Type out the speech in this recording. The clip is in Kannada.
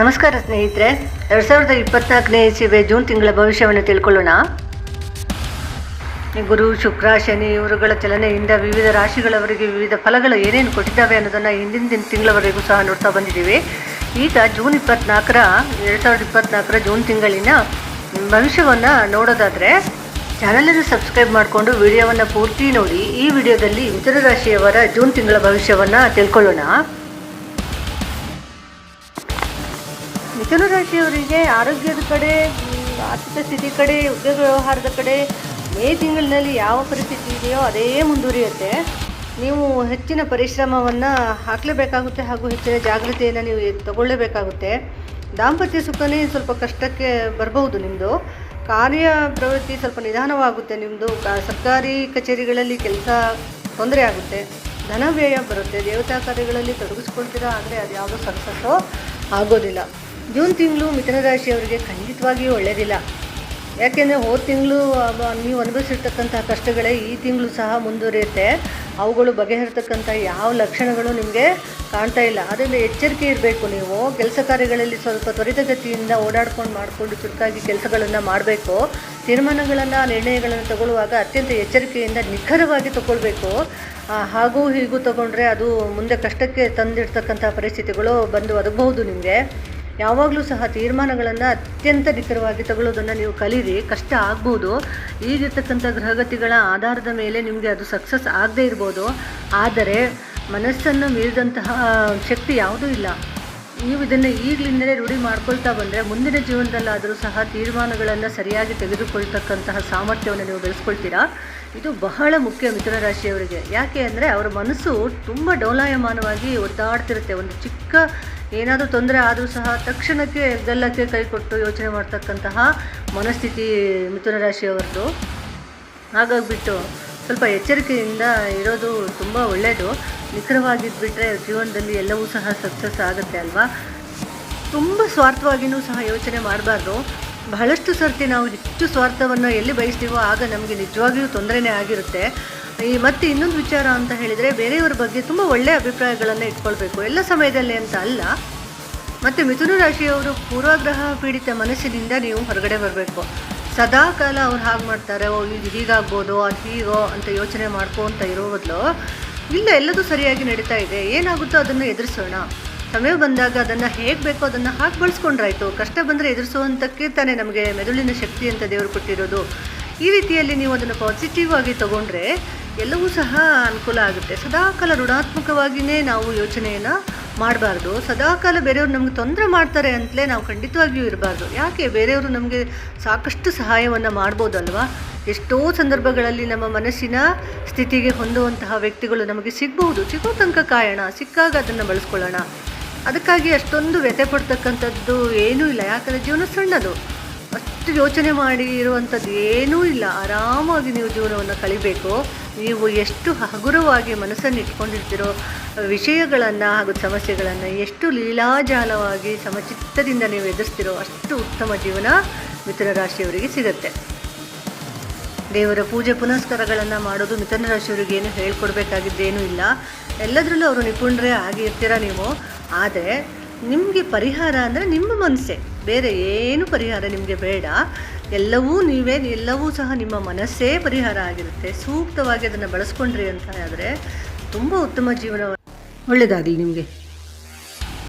ನಮಸ್ಕಾರ ಸ್ನೇಹಿತರೆ. ಎರಡು ಸಾವಿರದ ಇಪ್ಪತ್ನಾಲ್ಕನೇ ಇಸಿವೆ ಜೂನ್ ತಿಂಗಳ ಭವಿಷ್ಯವನ್ನು ತಿಳ್ಕೊಳ್ಳೋಣ. ಗುರು, ಶುಕ್ರ, ಶನಿ ಇವರುಗಳ ಚಲನೆಯಿಂದ ವಿವಿಧ ರಾಶಿಗಳವರಿಗೆ ವಿವಿಧ ಫಲಗಳು ಏನೇನು ಕೊಟ್ಟಿದ್ದಾವೆ ಅನ್ನೋದನ್ನು ಹಿಂದಿನ ದಿನ ತಿಂಗಳವರೆಗೂ ಸಹ ನೋಡ್ತಾ ಬಂದಿದ್ದೀವಿ. ಈಗ ಜೂನ್ ಇಪ್ಪತ್ನಾಲ್ಕರ, ಎರಡು ಸಾವಿರದ ಇಪ್ಪತ್ನಾಲ್ಕರ ಜೂನ್ ತಿಂಗಳಿನ ಭವಿಷ್ಯವನ್ನು ನೋಡೋದಾದರೆ ಚಾನಲನ್ನು ಸಬ್ಸ್ಕ್ರೈಬ್ ಮಾಡಿಕೊಂಡು ವಿಡಿಯೋವನ್ನು ಪೂರ್ತಿ ನೋಡಿ. ಈ ವಿಡಿಯೋದಲ್ಲಿ ಮಿಥುನ ರಾಶಿಯವರ ಜೂನ್ ತಿಂಗಳ ಭವಿಷ್ಯವನ್ನು ತಿಳ್ಕೊಳ್ಳೋಣ. ಮಿಥುನ ರಾಶಿಯವರಿಗೆ ಆರೋಗ್ಯದ ಕಡೆ, ಆರ್ಥಿಕ ಸ್ಥಿತಿ ಕಡೆ, ಉದ್ಯೋಗ ವ್ಯವಹಾರದ ಕಡೆ ಮೇ ತಿಂಗಳಿನಲ್ಲಿ ಯಾವ ಪರಿಸ್ಥಿತಿ ಇದೆಯೋ ಅದೇ ಮುಂದುವರಿಯುತ್ತೆ. ನೀವು ಹೆಚ್ಚಿನ ಪರಿಶ್ರಮವನ್ನು ಹಾಕಲೇಬೇಕಾಗುತ್ತೆ ಹಾಗೂ ಹೆಚ್ಚಿನ ಜಾಗೃತಿಯನ್ನು ನೀವು ತಗೊಳ್ಳೇಬೇಕಾಗುತ್ತೆ. ದಾಂಪತ್ಯ ಸುಖನೇ ಸ್ವಲ್ಪ ಕಷ್ಟಕ್ಕೆ ಬರಬಹುದು ನಿಮ್ಮದು ಕಾರ್ಯ ಪ್ರವೃತ್ತಿ ಸ್ವಲ್ಪ ನಿಧಾನವಾಗುತ್ತೆ ನಿಮ್ಮದು ಸರ್ಕಾರಿ ಕಚೇರಿಗಳಲ್ಲಿ ಕೆಲಸ ತೊಂದರೆ ಆಗುತ್ತೆ. ಧನ ವ್ಯಯ ಬರುತ್ತೆ. ದೇವತಾ ಕಾರ್ಯಗಳಲ್ಲಿ ತೊಡಗಿಸ್ಕೊಳ್ತೀರಾ ಆದರೆ ಅದು ಯಾವುದೋ ಸಕ್ಸಸ್ಸೋ ಆಗೋದಿಲ್ಲ. ಜೂನ್ ತಿಂಗಳು ಮಿಥುನ ರಾಶಿಯವರಿಗೆ ಖಂಡಿತವಾಗಿಯೂ ಒಳ್ಳೆಯದಿಲ್ಲ ಯಾಕೆಂದರೆ ಹೋದ ತಿಂಗಳು ನೀವು ಅನುಭವಿಸಿರ್ತಕ್ಕಂಥ ಕಷ್ಟಗಳೇ ಈ ತಿಂಗಳು ಸಹ ಮುಂದುವರಿಯುತ್ತೆ. ಅವುಗಳು ಬಗೆಹರಿತಕ್ಕಂಥ ಯಾವ ಲಕ್ಷಣಗಳು ನಿಮಗೆ ಕಾಣ್ತಾ ಇಲ್ಲ. ಅದರಿಂದ ಎಚ್ಚರಿಕೆ ಇರಬೇಕು ನೀವು. ಕೆಲಸ ಕಾರ್ಯಗಳಲ್ಲಿ ಸ್ವಲ್ಪ ತ್ವರಿತಗತಿಯಿಂದ ಓಡಾಡ್ಕೊಂಡು ಮಾಡಿಕೊಂಡು ಚುರುಕಾಗಿ ಕೆಲಸಗಳನ್ನು ಮಾಡಬೇಕು. ತೀರ್ಮಾನಗಳನ್ನು, ನಿರ್ಣಯಗಳನ್ನು ತಗೊಳ್ಳುವಾಗ ಅತ್ಯಂತ ಎಚ್ಚರಿಕೆಯಿಂದ ನಿಖರವಾಗಿ ತಗೊಳ್ಬೇಕು. ಹಾಗೂ ಹೀಗೂ ತಗೊಂಡ್ರೆ ಅದು ಮುಂದೆ ಕಷ್ಟಕ್ಕೆ ತಂದಿಡ್ತಕ್ಕಂಥ ಪರಿಸ್ಥಿತಿಗಳು ಬಂದು ಒದಗಬಹುದು ನಿಮಗೆ. ಯಾವಾಗಲೂ ಸಹ ತೀರ್ಮಾನಗಳನ್ನು ಅತ್ಯಂತ ನಿಖರವಾಗಿ ತಗೊಳ್ಳೋದನ್ನು ನೀವು ಕಲೀರಿ, ಕಷ್ಟ ಆಗ್ಬೋದು. ಈಗಿರ್ತಕ್ಕಂಥ ಗ್ರಹಗತಿಗಳ ಆಧಾರದ ಮೇಲೆ ನಿಮಗೆ ಅದು ಸಕ್ಸಸ್ ಆಗದೇ ಇರ್ಬೋದು. ಆದರೆ, ಮನಸ್ಸನ್ನು ಮೀರಿದಂತಹ ಶಕ್ತಿ ಯಾವುದೂ ಇಲ್ಲ. ನೀವು ಇದನ್ನು ಈಗಲಿಂದಲೇ ರೂಢಿ ಮಾಡ್ಕೊಳ್ತಾ ಬಂದರೆ ಮುಂದಿನ ಜೀವನದಲ್ಲಾದರೂ ಸಹ ತೀರ್ಮಾನಗಳನ್ನು ಸರಿಯಾಗಿ ತೆಗೆದುಕೊಳ್ತಕ್ಕಂತಹ ಸಾಮರ್ಥ್ಯವನ್ನು ನೀವು ಬೆಳೆಸ್ಕೊಳ್ತೀರಾ? ಇದು ಬಹಳ ಮುಖ್ಯ ಮಿಥುನ ರಾಶಿಯವರಿಗೆ. ಯಾಕೆ ಅಂದರೆ ಅವರ ಮನಸ್ಸು ತುಂಬ ಡೌಲಾಯಮಾನವಾಗಿ ಒದ್ದಾಡ್ತಿರುತ್ತೆ. ಒಂದು ಚಿಕ್ಕ ಏನಾದರೂ ತೊಂದರೆ ಆದರೂ ಸಹ ತಕ್ಷಣಕ್ಕೆ ಗಲ್ಲಕ್ಕೆ ಕೈ ಕೊಟ್ಟು ಯೋಚನೆ ಮಾಡ್ತಕ್ಕಂತಹ ಮನಸ್ಥಿತಿ ಮಿಥುನ ರಾಶಿಯವರದು. ಹಾಗಾಗಿಬಿಟ್ಟು ಸ್ವಲ್ಪ ಎಚ್ಚರಿಕೆಯಿಂದ ಇರೋದು ತುಂಬ ಒಳ್ಳೆಯದು ನಿಖರವಾಗಿದ್ಬಿಟ್ರೆ ಜೀವನದಲ್ಲಿ ಎಲ್ಲವೂ ಸಹ ಸಕ್ಸಸ್ ಆಗುತ್ತೆ ಅಲ್ವಾ? ತುಂಬ ಸ್ವಾರ್ಥವಾಗಿಯೂ ಸಹ ಯೋಚನೆ ಮಾಡಬಾರ್ದು. ಬಹಳಷ್ಟು ಸರ್ತಿ ನಾವು ಹೆಚ್ಚು ಸ್ವಾರ್ಥವನ್ನು ಎಲ್ಲಿ ಬಯಸ್ತೀವೋ ಆಗ ನಮಗೆ ನಿಜವಾಗಿಯೂ ತೊಂದರೆನೇ ಆಗಿರುತ್ತೆ. ಈ ಮತ್ತೆ ಇನ್ನೊಂದು ವಿಚಾರ ಅಂತ ಹೇಳಿದರೆ ಬೇರೆಯವರ ಬಗ್ಗೆ ತುಂಬ ಒಳ್ಳೆಯ ಅಭಿಪ್ರಾಯಗಳನ್ನು ಇಟ್ಕೊಳ್ಬೇಕು. ಎಲ್ಲ ಸಮಯದಲ್ಲಿ ಅಂತ ಅಲ್ಲ. ಮತ್ತು ಮಿಥುನ ರಾಶಿಯವರು ಪೂರ್ವಾಗ್ರಹ ಪೀಡಿತ ಮನಸ್ಸಿನಿಂದ ನೀವು ಹೊರಗಡೆ ಬರಬೇಕು. ಸದಾ ಕಾಲ ಅವ್ರು ಹಾಗೆ ಮಾಡ್ತಾರೆ, ಓ ಇದು ಹೀಗಾಗ್ಬೋದು, ಅದು ಹೀಗೋ ಅಂತ ಯೋಚನೆ ಮಾಡ್ಕೊಂತ ಇರೋ ಬದಲು ಇಲ್ಲ, ಎಲ್ಲದೂ ಸರಿಯಾಗಿ ನಡೀತಾ ಇದೆ. ಏನಾಗುತ್ತೋ ಅದನ್ನು ಎದುರಿಸೋಣ. ಸಮಯ ಬಂದಾಗ ಅದನ್ನು ಹೇಗೆ ಬೇಕೋ ಅದನ್ನು ಹಾಕಿ ಬಳಸ್ಕೊಂಡ್ರಾಯ್ತು. ಕಷ್ಟ ಬಂದರೆ ಎದುರಿಸುವಂಥಕ್ಕೆ ತಾನೇ ನಮಗೆ ಮೆದುಳಿನ ಶಕ್ತಿ ಅಂತ ದೇವರು ಕೊಟ್ಟಿರೋದು. ಈ ರೀತಿಯಲ್ಲಿ ನೀವು ಅದನ್ನು ಪಾಸಿಟಿವ್ ಆಗಿ ತಗೊಂಡ್ರೆ ಎಲ್ಲವೂ ಸಹ ಅನುಕೂಲ ಆಗುತ್ತೆ. ಸದಾಕಾಲ ಋಣಾತ್ಮಕವಾಗಿಯೇ ನಾವು ಯೋಚನೆಯನ್ನು ಮಾಡಬಾರ್ದು. ಸದಾಕಾಲ ಬೇರೆಯವರು ನಮಗೆ ತೊಂದರೆ ಮಾಡ್ತಾರೆ ಅಂತಲೇ ನಾವು ಖಂಡಿತವಾಗಿಯೂ ಇರಬಾರ್ದು. ಯಾಕೆ? ಬೇರೆಯವರು ನಮಗೆ ಸಾಕಷ್ಟು ಸಹಾಯವನ್ನು ಮಾಡ್ಬೋದಲ್ವಾ? ಎಷ್ಟೋ ಸಂದರ್ಭಗಳಲ್ಲಿ ನಮ್ಮ ಮನಸ್ಸಿನ ಸ್ಥಿತಿಗೆ ಹೊಂದುವಂತಹ ವ್ಯಕ್ತಿಗಳು ನಮಗೆ ಸಿಗಬಹುದು. ಸಿಗೋ ತನಕ ಕಾಯೋಣ, ಸಿಕ್ಕಾಗ ಅದನ್ನು ಬಳಸ್ಕೊಳ್ಳೋಣ. ಅದಕ್ಕಾಗಿ ಅಷ್ಟೊಂದು ವ್ಯಥೆ ಪಡ್ತಕ್ಕಂಥದ್ದು ಏನೂ ಇಲ್ಲ. ಯಾಕಂದರೆ ಜೀವನ ಸಣ್ಣದು. ಅಷ್ಟು ಯೋಚನೆ ಮಾಡಿ ಇರುವಂಥದ್ದು ಏನೂ ಇಲ್ಲ. ಆರಾಮಾಗಿ ನೀವು ಜೀವನವನ್ನು ಕಳಿಬೇಕು. ನೀವು ಎಷ್ಟು ಹಗುರವಾಗಿ ಮನಸ್ಸನ್ನು ಇಟ್ಕೊಂಡಿರ್ತಿರೋ, ವಿಷಯಗಳನ್ನು ಹಾಗೂ ಸಮಸ್ಯೆಗಳನ್ನು ಎಷ್ಟು ಲೀಲಾಜಾಲವಾಗಿ ಸಮಚಿತ್ತದಿಂದ ನೀವು ಎದುರಿಸ್ತಿರೋ ಅಷ್ಟು ಉತ್ತಮ ಜೀವನ ಮಿಥುನ ರಾಶಿಯವರಿಗೆ ಸಿಗುತ್ತೆ. ದೇವರ ಪೂಜೆ ಪುನಸ್ಕಾರಗಳನ್ನು ಮಾಡೋದು ಮಿಥುನ ರಾಶಿಯವರಿಗೆ ಏನು ಹೇಳ್ಕೊಡ್ಬೇಕಾಗಿದ್ದೇನೂ ಇಲ್ಲ. ಎಲ್ಲದರಲ್ಲೂ ಅವರು ನಿಪುಣರೇ ಆಗಿರ್ತೀರ ನೀವು. ಆದರೆ ನಿಮಗೆ ಪರಿಹಾರ ಅಂದರೆ ನಿಮ್ಮ ಮನಸ್ಸೇ. ಬೇರೆ ಏನು ಪರಿಹಾರ ನಿಮಗೆ ಬೇಡ. ಎಲ್ಲವೂ ನೀವೇ, ಎಲ್ಲವೂ ಸಹ ನಿಮ್ಮ ಮನಸ್ಸೇ ಪರಿಹಾರ ಆಗಿರುತ್ತೆ. ಸೂಕ್ತವಾಗಿ ಅದನ್ನು ಬಳಸ್ಕೊಂಡ್ರಿ ಅಂತ ಆದರೆ ತುಂಬ ಉತ್ತಮ ಜೀವನ ಒಳ್ಳೆಯದಾಗಲಿ ನಿಮಗೆ.